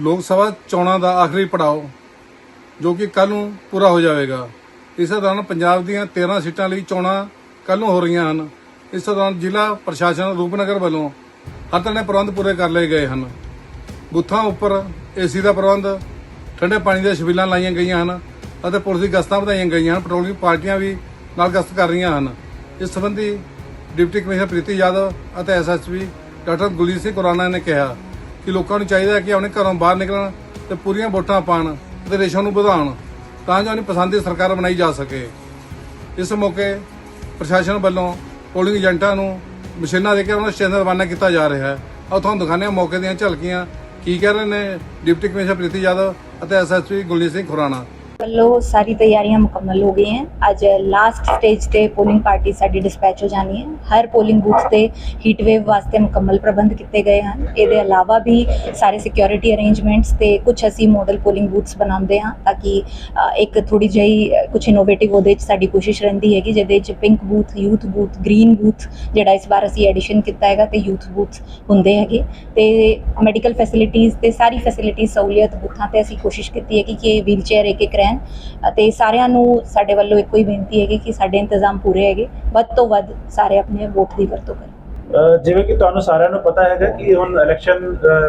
ਲੋਕ ਸਭਾ ਚੋਣਾਂ ਦਾ ਆਖਰੀ ਪੜਾਅ ਜੋ ਕਿ ਕੱਲ ਨੂੰ ਪੂਰਾ ਹੋ ਜਾਵੇਗਾ। ਇਸ ਦੌਰਾਨ ਪੰਜਾਬ ਦੀਆਂ 13 ਸੀਟਾਂ ਲਈ ਚੋਣਾਂ ਕੱਲ ਨੂੰ ਹੋ ਰਹੀਆਂ ਹਨ। ਇਸ ਦੌਰਾਨ ਜ਼ਿਲ੍ਹਾ ਪ੍ਰਸ਼ਾਸਨ ਰੂਪਨਗਰ ਵੱਲੋਂ ਹਰ ਤਰ੍ਹਾਂ ਦੇ ਪ੍ਰਬੰਧ ਪੂਰੇ ਕਰ ਲਏ ਗਏ ਹਨ। ਬੁੱਥਾਂ ਉੱਪਰ ਏਸੀ ਦਾ ਪ੍ਰਬੰਧ, ਠੰਡੇ ਪਾਣੀ ਦੀਆਂ ਛਬੀਲਾਂ ਲਾਈਆਂ ਗਈਆਂ ਹਨ ਅਤੇ ਪੁਲਿਸ ਦੀ ਗਸ਼ਤਾਂ ਵਧਾਈਆਂ ਗਈਆਂ ਹਨ। ਪੈਟਰੋਲਿੰਗ ਪਾਰਟੀਆਂ ਵੀ ਨਾਲ ਗਸ਼ਤ ਕਰ ਰਹੀਆਂ ਹਨ। ਇਸ ਸੰਬੰਧੀ ਡਿਪਟੀ ਕਮਿਸ਼ਨਰ ਪ੍ਰੀਤੀ ਯਾਦਵ ਅਤੇ ਐਸਐਸਪੀ ਡਾਕਟਰ ਗੁਲਜੀਤ ਸਿੰਘ ਕੁਰਾਨਾ ਨੇ ਕਿਹਾ ਕਿ ਲੋਕਾਂ ਨੂੰ ਚਾਹੀਦਾ ਹੈ ਕਿ ਆਪਣੇ ਘਰੋਂ ਬਾਹਰ ਨਿਕਲਣ ਤੇ ਪੂਰੀਆਂ ਵੋਟਾਂ ਪਾਣ ਅਤੇ ਰੇਸ਼ਾ ਨੂੰ ਵਧਾਉਣ, ਤਾਂ ਜੋ ਆਪਣੀ ਪਸੰਦ ਦੀ ਸਰਕਾਰ ਬਣਾਈ ਜਾ ਸਕੇ। ਇਸ ਮੌਕੇ ਪ੍ਰਸ਼ਾਸਨ ਵੱਲੋਂ ਪੋਲਿੰਗ ਏਜੰਟਾਂ ਨੂੰ ਮਸ਼ੀਨਾਂ ਦੇ ਕੇ ਉਹਨਾਂ ਸਟੇਸ਼ਨ ਰਵਾਨਾ ਕੀਤਾ ਜਾ ਰਿਹਾ ਹੈ। ਆਓ ਤੁਹਾਨੂੰ ਦਿਖਾਉਂਦੇ ਹਾਂ ਮੌਕੇ ਦੀਆਂ ਝਲਕੀਆਂ। ਕੀ ਕਹਿ ਰਹੇ ਨੇ ਡਿਪਟੀ ਕਮਿਸ਼ਨਰ ਪ੍ਰੀਤੀ ਯਾਦਵ ਅਤੇ ਐਸਐਸਪੀ ਗੁਲਜੀਤ ਸਿੰਘ ਖੁਰਾਣਾ। ਲਓ ਸਾਰੀ ਤਿਆਰੀਆਂ ਮੁਕੰਮਲ ਹੋ ਗਈਆਂ। ਅੱਜ ਲਾਸਟ ਸਟੇਜ ਤੇ ਪੋਲਿੰਗ ਪਾਰਟੀ ਸਾਡੀ ਡਿਸਪੈਚ ਹੋ ਜਾਣੀ ਹੈ। ਹਰ ਪੋਲਿੰਗ ਬੂਥ ਤੇ ਹੀਟ ਵੇਵ ਵਾਸਤੇ ਮੁਕੰਮਲ ਪ੍ਰਬੰਧ ਕੀਤੇ ਗਏ ਹਨ। ਇਹਦੇ ਇਲਾਵਾ ਵੀ ਸਾਰੇ ਸਿਕਿਉਰਿਟੀ ਅਰੇਂਜਮੈਂਟਸ ਤੇ ਕੁਝ ਅਸੀਂ ਮਾਡਲ ਪੋਲਿੰਗ ਬੂਥਸ ਬਣਾਉਂਦੇ ਹਾਂ ਤਾਂ ਕਿ ਇੱਕ ਥੋੜੀ ਜਿਹੀ ਕੁਝ ਇਨੋਵੇਟਿਵ ਉਹਦੇ ਵਿੱਚ ਸਾਡੀ ਕੋਸ਼ਿਸ਼ ਰਹਿੰਦੀ ਹੈਗੀ, ਜਿਹਦੇ ਵਿੱਚ pink booth youth booth green booth ਜਿਹੜਾ ਇਸ ਵਾਰ ਅਸੀਂ ਐਡੀਸ਼ਨ ਕੀਤਾ ਹੈਗਾ ਤੇ ਯੂਥ ਬੂਥ ਹੁੰਦੇ ਹੈਗੇ। ਤੇ ਮੈਡੀਕਲ ਫੈਸਿਲਿਟੀਆਂ ਤੇ ਸਾਰੀ ਫੈਸਿਲਿਟੀ ਸਹੂਲੀਅਤ ਬੂਥਾਂ ਤੇ ਅਸੀਂ ਕੋਸ਼ਿਸ਼ ਕੀਤੀ ਹੈ ਕਿ ਕਿ ਵੀਲਚੇਅਰ ਇੱਕ ਇੱਕ ਰਹਿਣ। ਅਤੇ ਸਾਰਿਆਂ ਨੂੰ ਸਾਡੇ ਵੱਲੋਂ ਇੱਕੋ ਹੀ ਬੇਨਤੀ ਹੈਗੀ ਕਿ ਸਾਡੇ ਇੰਤਜ਼ਾਮ ਪੂਰੇ ਹੈਗੇ। ਵੱਧ ਤੋਂ ਵੱਧ ਸਾਰੇ ਆਪਣੇ ਵੋਟ ਦੀ ਵਰਤੋਂ ਕਰਨ। ਜਿਵੇਂ ਕਿ ਤੁਹਾਨੂੰ ਸਾਰਿਆਂ ਨੂੰ ਪਤਾ ਹੈਗਾ ਕਿ ਹੁਣ ਇਲੈਕਸ਼ਨ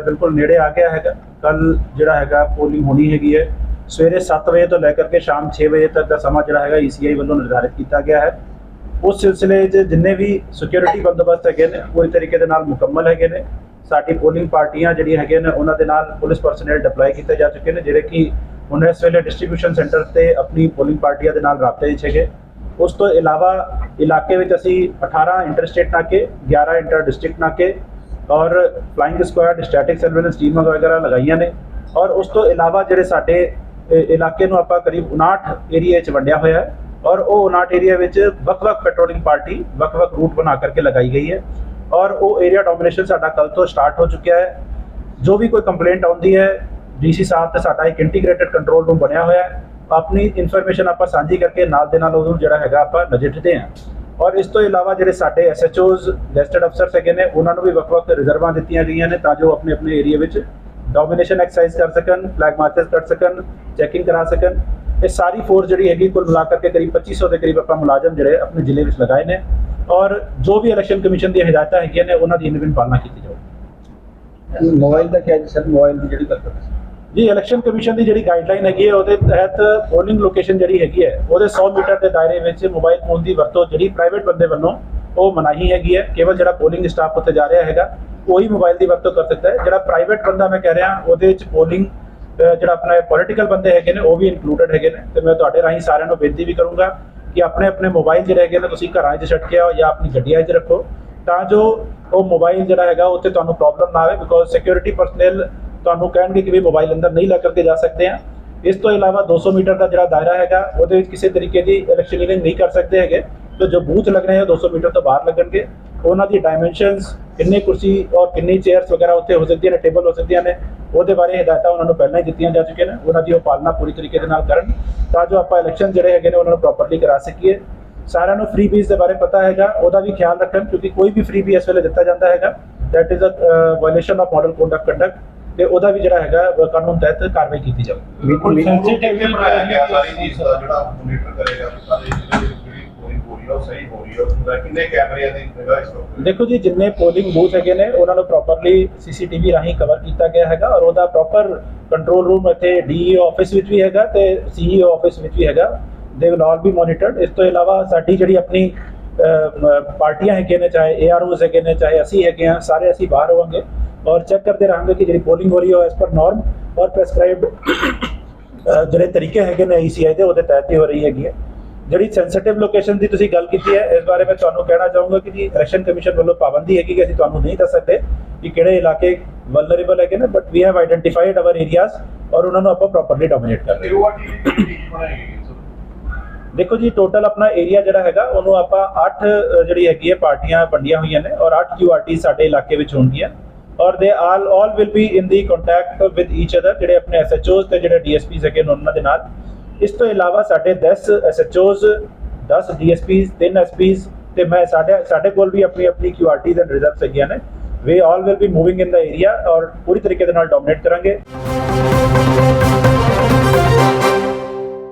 ਬਿਲਕੁਲ ਨੇੜੇ ਆ ਗਿਆ ਹੈਗਾ। ਕੱਲ ਜਿਹੜਾ ਹੈਗਾ ਪੋਲਿੰਗ ਹੋਣੀ ਹੈਗੀ ਹੈ। ਸਵੇਰੇ 7 ਵਜੇ ਤੋਂ ਲੈ ਕਰਕੇ ਸ਼ਾਮ 6 ਵਜੇ ਤੱਕ ਦਾ ਸਮਾਂ ਜਿਹੜਾ ਹੈਗਾ ECI ਵੱਲੋਂ ਨਿਰਧਾਰਿਤ ਕੀਤਾ ਗਿਆ ਹੈ। ਉਸ ਸਿਲਸਿਲੇ 'ਚ ਜਿੰਨੇ ਵੀ ਸਿਕਿਉਰਿਟੀ ਬੰਦੋਬਸਤ ਹੈਗੇ ਨੇ, ਪੂਰੀ ਤਰੀਕੇ ਦੇ ਨਾਲ ਮੁਕੰਮਲ ਹੈਗੇ ਨੇ। ਸਾਡੀ ਪੋਲਿੰਗ ਪਾਰਟੀਆਂ ਜਿਹੜੀਆਂ ਹੈਗੀਆਂ ਨੇ, ਉਹਨਾਂ ਦੇ ਨਾਲ ਪੁਲਿਸ ਪਰਸਨਲ ਡਿਪਲੋਏ ਕੀਤੇ ਜਾ ਚੁੱਕੇ ਨੇ, ਜਿਹੜੇ ਕਿ ਹੁਣ ਇਸ ਵੇਲੇ ਡਿਸਟ੍ਰੀਬਿਊਸ਼ਨ ਸੈਂਟਰ ਤੇ ਆਪਣੀ ਪੋਲਿੰਗ ਪਾਰਟੀਆਂ ਦੇ ਨਾਲ ਰਾਬਤੇ ਵਿੱਚ ਹੈਗੇ। ਉਸ ਤੋਂ ਇਲਾਵਾ ਇਲਾਕੇ ਵਿੱਚ ਅਸੀਂ 18 ਇੰਟਰਸਟੇਟ ਨਾਕੇ 11 ਇੰਟਰ ਡਿਸਟ੍ਰਿਕਟ ਨਾਕੇ ਔਰ ਫਲਾਈਂਗ ਸਕੁਐਡ, ਸਟੈਟਿਕ ਸਰਵੇਲੈਂਸ ਟੀਮਾਂ ਵਗੈਰਾ ਲਗਾਈਆਂ ਨੇ। ਔਰ ਉਸ ਤੋਂ ਇਲਾਵਾ ਜਿਹੜੇ ਸਾਡੇ ਇਲਾਕੇ ਨੂੰ ਆਪਾਂ ਕਰੀਬ 59 ਏਰੀਆ 'ਚ ਵੰਡਿਆ ਹੋਇਆ ਹੈ ਔਰ ਉਹ 59 ਏਰੀਆ ਵਿੱਚ ਵੱਖ-ਵੱਖ ਪੈਟਰੋਲਿੰਗ ਪਾਰਟੀ, ਵੱਖ-ਵੱਖ ਰੂਟ ਬਣਾ ਕਰਕੇ ਲਗਾਈ ਗਈ ਹੈ। ਔਰ ਉਹ ਏਰੀਆ ਡੋਮੀਨੇਸ਼ਨ ਸਾਡਾ ਕੱਲ ਤੋਂ ਸਟਾਰਟ ਹੋ ਚੁੱਕਿਆ ਹੈ। ਜੋ ਵੀ ਕੋਈ ਕੰਪਲੇਂਟ ਆਉਂਦੀ ਹੈ ਡੀਸੀ ਸਾਹਿਬ ਤੇ ਸਾਡਾ ਇੱਕ ਇੰਟੀਗ੍ਰੇਟਿਡ ਕੰਟਰੋਲ ਰੂਮ ਬਣਿਆ ਹੋਇਆ ਹੈ। ਆਪਣੀ ਇਨਫੋਰਮੇਸ਼ਨ ਆਪਾਂ ਸਾਂਝੀ ਕਰਕੇ ਨਾਲ ਦੇ ਨਾਲ ਉਹਨੂੰ ਜਿਹੜਾ ਹੈਗਾ ਆਪਾਂ ਨਜਿੱਠਦੇ ਹਾਂ। ਔਰ ਇਸ ਤੋਂ ਇਲਾਵਾ ਜਿਹੜੇ ਸਾਡੇ ਐਸਐਚਓਜ਼ ਗੈਸਟਡ ਅਫਸਰਸ ਹੈਗੇ ਨੇ, ਉਹਨਾਂ ਨੂੰ ਵੀ ਵੱਖ-ਵੱਖ ਰਿਜ਼ਰਵਾਂ ਦਿੱਤੀਆਂ ਗਈਆਂ ਨੇ ਤਾਂ ਜੋ ਆਪਣੇ ਆਪਣੇ ਏਰੀਆ ਵਿੱਚ ਡੋਮੀਨੇਸ਼ਨ ਐਕਸਰਸਾਈਜ਼ ਕਰ ਸਕਣ ਫਲੈਗ ਮਾਰਚਸ ਕਰ ਸਕਣ ਚੈਕਿੰਗ ਕਰਾ ਸਕਣ। ਇਹ ਸਾਰੀ ਫੋਰਸ ਜਿਹੜੀ ਹੈਗੀ ਕੁੱਲ ਮਿਲਾ ਕਰਕੇ ਕਰੀਬ 2500 ਦੇ ਕਰੀਬ ਆਪਾਂ ਮੁਲਾਜ਼ਮ ਜਿਹੜੇ ਆਪਣੇ ਜ਼ਿਲ੍ਹੇ ਵਿੱਚ ਲਗਾਏ ਨੇ। ਔਰ ਜੋ ਵੀ ਇਲੈਕਸ਼ਨ ਕਮਿਸ਼ਨ ਦੀਆਂ ਹਦਾਇਤਾਂ ਹੈਗੀਆਂ ਨੇ, ਉਹਨਾਂ ਦੀ ਇਨਵਿਨ ਪਾਲਣਾ ਕੀਤੀ ਜਾਊਗੀ ਮੋਬਾਈਲ ਦਾ ਕਿਹਾ ਜੀ, ਸਰ, ਮੋਬਾਈਲ ਦੀ ਜਿਹੜੀ ਗੱਲ ਕਰ ਰਹੇ ਜੀ ਇਲੈਕਸ਼ਨ ਕਮਿਸ਼ਨ ਦੀ ਜਿਹੜੀ ਗਾਈਡਲਾਈਨ ਹੈਗੀ ਹੈ, ਉਹਦੇ ਤਹਿਤ ਪੋਲਿੰਗ ਲੋਕੇਸ਼ਨ ਜਿਹੜੀ ਹੈਗੀ ਹੈ, ਉਹਦੇ 100 ਮੀਟਰ ਦੇ ਦਾਇਰੇ ਵਿੱਚ ਮੋਬਾਈਲ ਫੋਨ ਦੀ ਵਰਤੋਂ ਜਿਹੜੀ ਪ੍ਰਾਈਵੇਟ ਬੰਦੇ ਵੱਲੋਂ ਉਹ ਮਨਾਹੀ ਹੈਗੀ ਹੈ। ਕੇਵਲ ਜਿਹੜਾ ਪੋਲਿੰਗ ਸਟਾਫ ਉੱਤੇ ਜਾ ਰਿਹਾ ਹੈਗਾ, ਉਹੀ ਮੋਬਾਈਲ ਦੀ ਵਰਤੋਂ ਕਰ ਸਕਦਾ ਹੈ। ਜਿਹੜਾ ਪ੍ਰਾਈਵੇਟ ਬੰਦਾ ਮੈਂ ਕਹਿ ਰਿਹਾ, ਉਹਦੇ ਵਿੱਚ ਪੋਲਿੰਗ ਜਿਹੜਾ ਆਪਣਾ ਪੋਲੀਟੀਕਲ ਬੰਦੇ ਹੈਗੇ ਨੇ, ਉਹ ਵੀ ਇਨਕਲੂਡਡ ਹੈਗੇ ਨੇ। ਤੇ ਮੈਂ ਤੁਹਾਡੇ ਰਾਹੀਂ ਸਾਰਿਆਂ ਨੂੰ ਬੇਨਤੀ ਵੀ ਕਰੂੰਗਾ ਕਿ ਆਪਣੇ ਆਪਣੇ ਮੋਬਾਈਲ ਜਿਹੜੇ ਹੈਗੇ ਨੇ, ਤੁਸੀਂ ਘਰਾਂ 'ਚ ਛੱਡ ਕੇ ਆਓ ਜਾਂ ਆਪਣੀ ਗੱਡੀਆਂ 'ਚ ਰੱਖੋ। ਤਾਂ ਜੋ ਉਹ ਮੋਬਾਈਲ ਜਿਹੜਾ ਹੈਗਾ, ਉੱਥੇ ਤੁਹਾਨੂੰ ਪ੍ਰੋਬਲਮ ਨਾ ਆਵੇ ਬਿਕੋਜ਼ ਸਿਕਿਉਰਿਟੀ ਪਰਸਨਲ ਤੁਹਾਨੂੰ ਕਹਿਣਗੇ ਕਿ ਵੀ ਮੋਬਾਈਲ ਅੰਦਰ ਨਹੀਂ ਲੈ ਕਰਕੇ ਜਾ ਸਕਦੇ ਆ। ਇਸ ਤੋਂ ਇਲਾਵਾ 200 ਮੀਟਰ ਦਾ ਜਿਹੜਾ ਦਾਇਰਾ ਹੈਗਾ, ਉਹਦੇ ਵਿੱਚ ਕਿਸੇ ਤਰੀਕੇ ਦੀ ਇਲੈਕਸ਼ਨਿੰਗ ਨਹੀਂ ਕਰ ਸਕਦੇ ਹੈਗੇ। ਤੇ ਜੋ ਬੂਥ ਲੱਗਣੇ ਆ 200 ਮੀਟਰ ਤੋਂ ਬਾਹਰ ਲੱਗਣਗੇ। ਉਹਨਾਂ ਦੀ ਡਾਈਮੈਂਸ਼ਨਸ ਕਿੰਨੇ ਕੁਰਸੀ ਔਰ ਕਿੰਨੀ ਚੇਅਰਸ ਵਗੈਰਾ ਉੱਥੇ ਹੋ ਸਕਦੀਆਂ ਨੇ ਟੇਬਲ ਹੋ ਸਕਦੀਆਂ ਨੇ, ਉਹਦੇ ਬਾਰੇ ਹਦਾਇਤਾਂ ਉਹਨਾਂ ਨੂੰ ਪਹਿਲਾਂ ਹੀ ਦਿੱਤੀਆਂ ਜਾ ਚੁੱਕੀਆਂ ਨੇ। ਉਹਨਾਂ ਦੀ ਉਹ ਪਾਲਣਾ ਪੂਰੀ ਤਰੀਕੇ ਦੇ ਨਾਲ ਕਰਨ, ਤਾਂ ਜੋ ਆਪਾਂ ਇਲੈਕਸ਼ਨ ਜਿਹੜੇ ਹੈਗੇ ਨੇ, ਉਹਨਾਂ ਨੂੰ ਪ੍ਰੋਪਰਲੀ ਕਰਾ ਸਕੀਏ। ਸਾਰਿਆਂ ਨੂੰ ਫ੍ਰੀ ਬੀਜ਼ ਦੇ ਬਾਰੇ ਪਤਾ ਹੈਗਾ, ਉਹਦਾ ਵੀ ਖਿਆਲ ਰੱਖਣ, ਕਿਉਂਕਿ ਕੋਈ ਵੀ ਫ੍ਰੀ ਬੀ ਇਸ ਵੇਲੇ ਦਿੱਤਾ ਜਾਂਦਾ ਹੈਗਾ। That is a violation of model code of conduct ਤੇ ਉਹਦਾ ਵੀ ਜਿਹੜਾ ਹੈਗਾ ਕਾਨੂੰਨ ਤਹਿਤ ਕਾਰਵਾਈ ਕੀਤੀ ਜਾਊਗੀ ਮੀਟਿੰਗ ਸੈਂਸਿਟਿਵ ਵੀ ਬਣਾਇਆ ਗਿਆ ਸਾਰੀ ਚੀਜ਼ ਦਾ ਜਿਹੜਾ ਮੋਨੀਟਰ ਕਰੇਗਾ ਕਿ ਸਾਰੇ ਜਿਹੜੇ ਜਿਹੜੀ ਪੋਲਿੰਗ ਹੋ ਰਹੀ ਆ ਉਹ ਸਹੀ ਹੋ ਰਹੀ ਆ। ਉਹਦਾ ਕਿੰਨੇ ਕੈਮਰਿਆਂ ਦੀ ਨਿਗਾਹ ਇਸ ਵਕਤ ਦੇਖੋ ਜੀ ਜਿੰਨੇ ਪੋਲਿੰਗ ਬੂਥ ਹੈਗੇ ਨੇ ਉਹਨਾਂ ਨੂੰ ਪ੍ਰੋਪਰਲੀ ਸੀਸੀਟੀਵੀ ਰਾਹੀਂ ਕਵਰ ਕੀਤਾ ਗਿਆ ਹੈਗਾ ਔਰ ਉਹਦਾ ਪ੍ਰੋਪਰ ਕੰਟਰੋਲ ਰੂਮ ਇੱਥੇ ਡੀਈਓ ਆਫਿਸ ਵਿੱਚ ਵੀ ਹੈਗਾ ਤੇ ਸੀਈਓ ਆਫਿਸ ਵਿੱਚ ਵੀ ਹੈਗਾ। They will all B monitored ਇਸ ਤੋਂ ਇਲਾਵਾ ਸਾਡੀ ਜਿਹੜੀ ਆਪਣੀ ਪਾਰਟੀਆਂ ਹੈਗੀਆਂ ਨੇ ਚਾਹੇ ਏਆਰਓਜ਼ ਹੈਗੇ ਨੇ ਚਾਹੇ ਅਸੀਂ ਹੈਗੇ ਆ ਸਾਰੇ ਅਸੀਂ ਬਾਹਰ ਹੋਵਾਂਗੇ। ਔਰ ਚੈੱਕ ਕਰਦੇ ਰਹਾਂਗੇ ਕਿ ਜਿਹੜੀ ਪੋਲਿੰਗ ਹੋ ਰਹੀ ਹੈ ਐਸ ਪਰ ਨਾਰਮ ਔਰ ਪ੍ਰੈਸਕ੍ਰਾਈਬਡ ਜਿਹੜੇ ਤਰੀਕੇ ਹੈਗੇ ਨੇ ਈਸੀਆਈ ਦੇ, ਉਹਦੇ ਤਹਿਤ ਹੀ ਹੋ ਰਹੀ ਹੈਗੀ ਹੈ। ਜਿਹੜੀ ਸੈਂਸਿਟਿਵ ਲੋਕੇਸ਼ਨ ਦੀ ਤੁਸੀਂ ਗੱਲ ਕੀਤੀ ਹੈ, ਇਸ ਬਾਰੇ ਮੈਂ ਤੁਹਾਨੂੰ ਕਹਿਣਾ ਚਾਹੂੰਗਾ ਕਿ ਜੀ ਇਲੈਕਸ਼ਨ ਕਮਿਸ਼ਨ ਵੱਲੋਂ ਪਾਬੰਦੀ ਹੈਗੀ ਕਿ ਅਸੀਂ ਤੁਹਾਨੂੰ ਨਹੀਂ ਦੱਸ ਸਕਦੇ ਕਿ ਕਿਹੜੇ ਇਲਾਕੇ ਵਲਨਰੇਬਲ ਹੈਗੇ ਨੇ but we have identified our areas ਔਰ ਉਹਨਾਂ ਨੂੰ ਆਪਾਂ ਪ੍ਰੋਪਰਲੀ ਡੋਮੀਨੇਟ ਕਰ ਰਹੇ ਦੇਖੋ ਜੀ ਟੋਟਲ ਆਪਣਾ ਏਰੀਆ ਜਿਹੜਾ ਹੈਗਾ, ਉਹਨੂੰ ਆਪਾਂ 8 ਜਿਹੜੀ ਹੈਗੀ ਹੈ, ਪਾਰਟੀਆਂ ਵੰਡੀਆਂ ਹੋਈਆਂ ਨੇ ਔਰ 8 ਕਿਊਆਰਟੀ ਸਾਡੇ ਇਲਾਕੇ ਵਿੱਚ ਹੋਣਗੀਆਂ। ਔਰ they all all will be in the contact with each other ਜਿਹੜੇ ਆਪਣੇ ਐਸਐਚਓਜ਼ ਤੇ ਜਿਹੜੇ ਡੀਐਸਪੀਜ਼ ਹੈਗੇ ਨੇ ਉਹਨਾਂ ਦੇ ਨਾਲ। ਇਸ ਤੋਂ ਇਲਾਵਾ ਸਾਡੇ 10 ਐਸਐਚਓਜ਼ 10 ਡੀਐਸਪੀਜ਼ 3 ਐਸਪੀਜ਼ ਤੇ ਮੈਂ ਸਾਡੇ ਸਾਡੇ ਕੋਲ ਵੀ ਆਪਣੀ ਆਪਣੀ ਕਿਊਆਰਟੀਜ਼ ਐਂਡ ਰਿਜ਼ਰਵਸ ਹੈਗੀਆਂ ਨੇ। We all will be moving in the area ਔਰ ਪੂਰੀ ਤਰੀਕੇ ਦੇ ਨਾਲ ਡੋਮੀਨੇਟ ਕਰਾਂਗੇ।